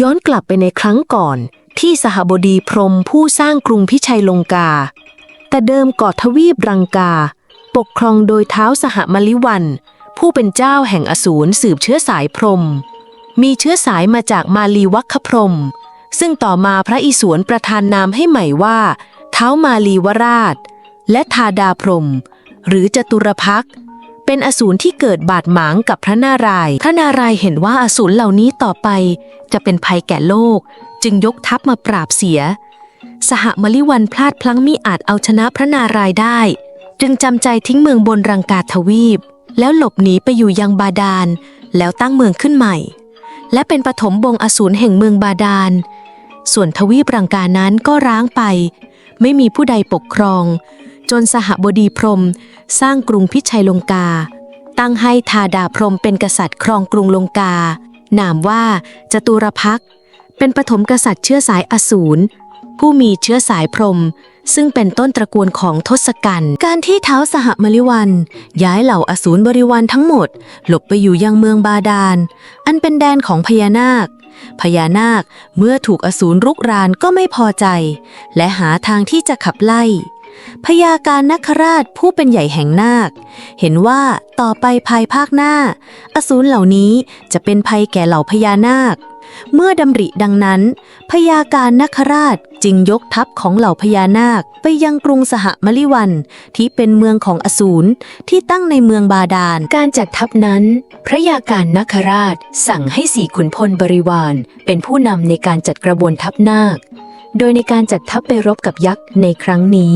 ย้อนกลับไปในครั้งก่อน ที่สหบดีพรมผู้สร้างกรุงพิชัยลงกา แต่เดิมเกาะทวีปรังกา ปกครองโดยเท้าสหมลิวัน ผู้เป็นเจ้าแห่งอสูรสืบเชื้อสายพรม มีเชื้อสายมาจากมาลีวัคพรม ซึ่งต่อมาพระอิศวรประทานนามให้ใหม่ว่า เท้ามาลีวราช และทาดาพรม หรือจตุรพักษ์ เป็นอสูรที่เกิดบาดหมางกับพระนารายณ์พระนารายณ์เห็นว่าอสูรเหล่านี้ต่อไป จะเป็นภัยแก่โลก จึงยกทัพมาปราบเสีย สหมลิวันพลาดพลั้งมิอาจเอาชนะพระนารายณ์ได้ จึงจำใจทิ้งเมืองบนรังกาทวีป แล้วหลบหนีไปอยู่ยังบาดาล แล้วตั้งเมืองขึ้นใหม่ และเป็นปฐมบงอสูรแห่งเมืองบาดาล ส่วนทวีปรังกานั้นก็ร้างไป ไม่มีผู้ใดปกครอง จนสหบดีพรมสร้างกรุงพิชัยลงกา ตั้งให้ทาดาพรมเป็นกษัตริย์ครองกรุงลงกา นามว่าจตุรพักเป็นปฐมกษัตริย์เชื้อสายอสูรผู้มีเชื้อสายพรม ซึ่งเป็นต้นตระกูลของทศกัณฐ์การที่เท้าสหมลิวัน ย้ายเหล่าอสูรบริวารทั้งหมด หลบไปอยู่ยังเมืองบาดาล อันเป็นแดนของพญานาค พญานาคเมื่อถูกอสูรรุกรานก็ไม่พอใจ และหาทางที่จะขับไล่ พญาการนคราชผู้เป็นใหญ่แห่งนาค เห็นว่าต่อไปภายภาคหน้า อสูรเหล่านี้จะเป็นภัยแก่เหล่าพญานาค เมื่อดำริดังนั้นพญาการนคราชจึงยกทัพของเหล่าพญานาคไปยังกรุงสหมลิวันที่เป็นเมืองของอสูรที่ตั้งในเมืองบาดาล การจัดทัพนั้น พระยาการนคราชสั่งให้สี่ขุนพลบริวารเป็นผู้นำในการจัดกระบวนทัพนาค โดยในการจัดทัพไปรบกับยักษ์ในครั้งนี้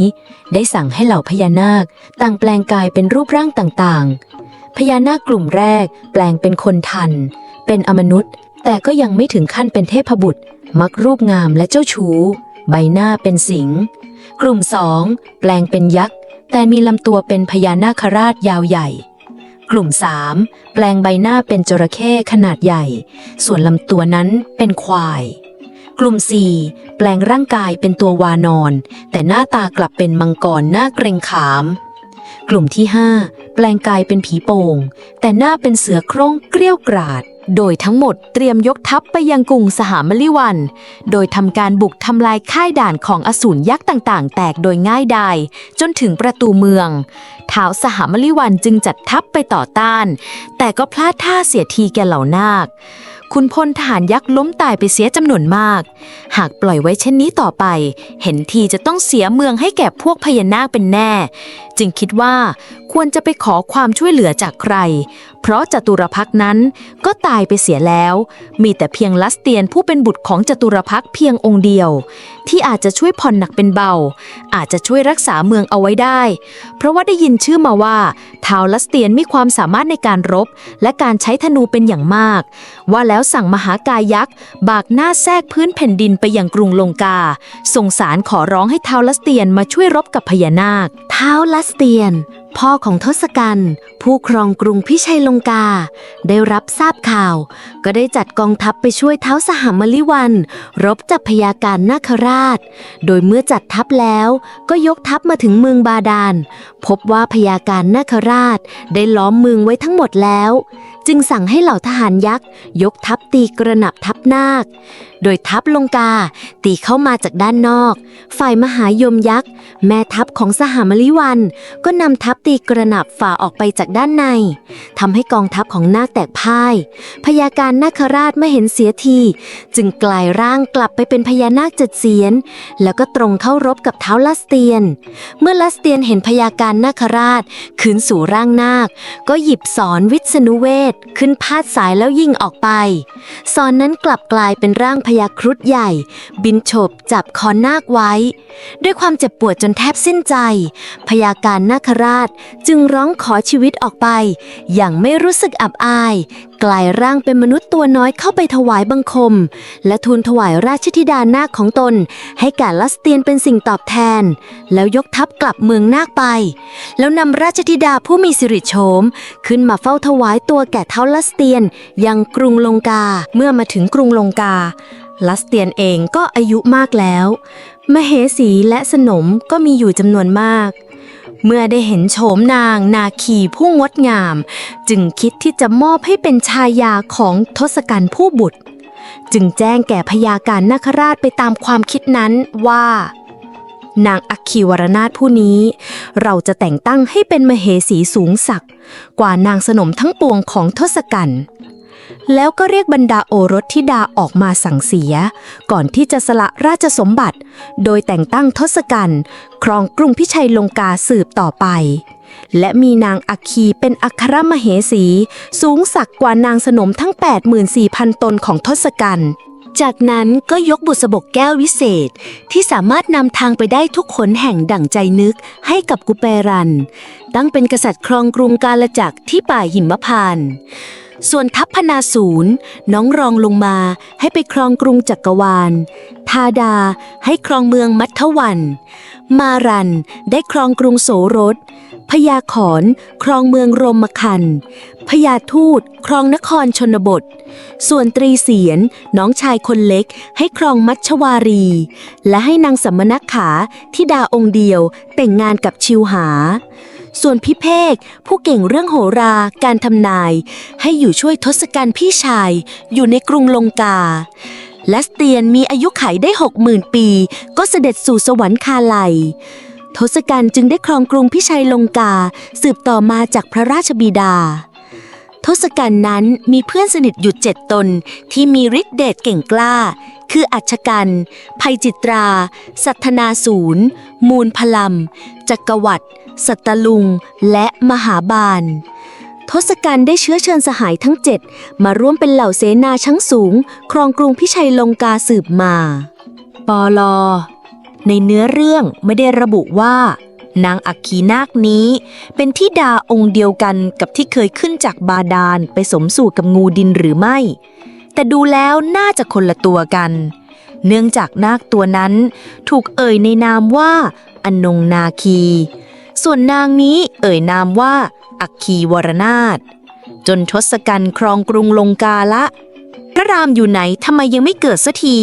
ได้สั่งให้เหล่าพญานาคต่างแปลงกายเป็นรูปร่างต่างๆ พญานาคกลุ่มแรกแปลงเป็นคนทัน เป็นอมนุษย์ แต่ก็ยังไม่ถึงขั้นเป็นเทพบุตร มักรูปงามและเจ้าชู้ ใบหน้าเป็นสิงห์กลุ่มสองแปลงเป็นยักษ์ แต่มีลำตัวเป็นพญานาคราชยาวใหญ่กลุ่มสามแปลงใบหน้าเป็นจระเข้ขนาดใหญ่ ส่วนลำตัวนั้นเป็นควาย กลุ่ม 4 ลงร่างกายเป็นตัววานอน แต่หน้าตากลับเป็นมังกรหน้าเกรงขาม กลุ่มที่ 5 แปลงกายเป็นผีโป่ง แต่หน้าเป็นเสือโคร่งเกรี้ยวกราด โดยทั้งหมดเตรียมยกทัพไปยังกรุงสหมลิวัน โดยทำการบุกทำลายค่ายด่านของอสูรยักษ์ต่างๆ แตกโดยง่ายดายจนถึงประตูเมืองท้าวสหมลิวันจึงจัดทัพไปต่อต้าน แต่ก็พลาดท่าเสียทีแก่เหล่านาค คุณพลทหารยักษ์ล้มตายไปเสียจำนวนมาก หากปล่อยไว้เช่นนี้ต่อไป เห็นทีจะต้องเสียเมืองให้แก่พวกพญานาคเป็นแน่ จึงคิดว่า ควรจะไปขอความช่วยเหลือจากใคร เพราะจตุรพักนั้นก็ตายไปเสียแล้ว มีแต่เพียงลัสเตียนผู้เป็นบุตรของจตุรพักเพียงองค์เดียว ที่อาจจะช่วยผ่อนหนักเป็นเบา อาจจะช่วยรักษาเมืองเอาไว้ได้ เพราะว่าได้ยินชื่อมาว่าท้าวลัสเตียนมีความสามารถในการรบ และการใช้ธนูเป็นอย่างมาก ว่าแล้วสั่งมหากายักษ์บากหน้าแทรกพื้นแผ่นดินไปยังกรุงลงกาส่งสารขอร้องให้ท้าวลัสเตียนมาช่วยรบกับพญานาคท้าวลัสเตียน พ่อของทศกัณฐ์ผู้ครองกรุงพิชัยลงกา ได้รับทราบข่าว ก็ได้จัดกองทัพไปช่วยเท้าสหมลิวัน รบจับพยาการนาคราช โดยเมื่อจัดทัพแล้วก็ยกทัพมาถึงเมืองบาดาล พบว่าพยาการนาคราชได้ล้อมเมืองไว้ทั้งหมดแล้วจึงสั่งให้เหล่าทหารยักษ์ ยกทัพตีกระหนับทัพนาค โดยทัพลงกาตีเข้ามาจากด้านนอก ฝ่ายมหายมยักษ์ แม่ทัพของสหมลิวัน ก็นำทัพตีกระหนับฝ่าออกไปจากด้านในทำให้กองทัพของนาคแตกพ่าย พยาการนาคราชไม่เห็นเสียที จึงกลายร่างกลับไปเป็นพญานาคเจ็ดเสียน แล้วก็ตรงเข้ารบกับเท้าลัสเตียน เมื่อลัสเตียนเห็นพยาการนาคราชขืนสู่ร่างนาค ก็หยิบสอนวิษณุเวทขึ้นพาดสายแล้วยิงออกไปสอนนั้นกลับกลายเป็นร่างพยาครุฑใหญ่ บินโฉบจับคอนาคไว้ ด้วยความเจ็บปวดจนแทบสิ้นใจ พยาการนาคราชจึงร้องขอชีวิตออกไป อย่างไม่รู้สึกอับอาย กลายร่างเป็นมนุษย์ตัวน้อยเข้าไปถวายบังคม และทูลถวายราชธิดานาคของตน ให้แก่ลัสเตียนเป็นสิ่งตอบแทน แล้วยกทัพกลับเมืองนาคไป แล้วนำราชธิดาผู้มีสิริโฉม ขึ้นมาเฝ้าถวายตัวแก่เท้าลัสเตียน ยังกรุงลงกาเมื่อมาถึงกรุงลงกา ลัสเตียนเองก็อายุมากแล้ว มเหสีและสนมก็มีอยู่จำนวนมาก เมื่อได้เห็นโฉมนางนาคีผู้งดงาม จึงคิดที่จะมอบให้เป็นชายาของทศกัณฐ์ผู้บุตร จึงแจ้งแก่พญาการนาคราชไปตามความคิดนั้นว่า นางอัคคีวรนาถผู้นี้ เราจะแต่งตั้งให้เป็นมเหสีสูงศักดิ์กว่านางสนมทั้งปวงของทศกัณฐ์ แล้วก็เรียกบรรดาโอรสธิดาออกมาสั่งเสีย ก่อนที่จะสละราชสมบัติ โดยแต่งตั้งทศกัณฐ์ครองกรุงพิชัยลงกาสืบต่อไป และมีนางอัคคีเป็นอัครมเหสี สูงสักกว่านางสนมทั้ง 84,000 ตนของทศกัณฐ์จากนั้นก็ยกบุษบกแก้ววิเศษ ที่สามารถนำทางไปได้ทุกขนแห่งดั่งใจนึกให้กับกุเปรัน ตั้งเป็นกษัตริย์ครองกรุงกาลจักรที่ป่าหิมพานต์ ส่วนทัพพนาศูนย์น้องรองลงมาให้ไปครองกรุงจักรวาล ทาดาให้ครองเมืองมัทวัน มารันได้ครองกรุงโสรสพญาขอนครองเมืองรมคันพญาทูตครองนครชนบท ส่วนตรีเสียนน้องชายคนเล็กให้ครองมัชวารี และให้นางสัมมนักขาที่ดาองค์เดียวแต่งงานกับชิวหา ส่วนพิเภกผู้เก่งเรื่องโหราการทำนาย ให้อยู่ช่วยทศกัณฐ์พี่ชาย อยู่ในกรุงลงกา และสเตียนมีอายุขัยได้หกหมื่นปี ก็เสด็จสู่สวรรคาลัยทศกัณฐ์จึงได้ครองกรุงพิชัยลงกา สืบต่อมาจากพระราชบิดา ทศกัณฐ์นั้นมีเพื่อนสนิทอยู่เจ็ดตนที่มีฤทธิเดชเก่งกล้า คืออัชกันภัยจิตรา สัทนาศูนย์มูลพลัมจักรวรรดิสัตตลุง และมหาบาล ทศกัณฐ์ได้เชื้อเชิญสหายทั้งเจ็ดมาร่วมเป็นเหล่าเสนาชั้งสูง ครองกรุงพิชัยลงกาสืบมาปอลอในเนื้อเรื่องไม่ได้ระบุว่า นางอักคีนาคนี้ เป็นที่ดาองค์เดียวกันกับที่เคยขึ้นจากบาดาลไปสมสู่กับงูดินหรือไม่ แต่ดูแล้วน่าจะคนละตัวกัน เนื่องจากนาคตัวนั้นถูกเอ่ยในนามว่าอนงนาคี ส่วนนางนี้เอ่ยนามว่าอัคคีวรนาถจนทศกัณฐ์ครองกรุงลงกาละ พระรามอยู่ไหนทำไมยังไม่เกิดสักที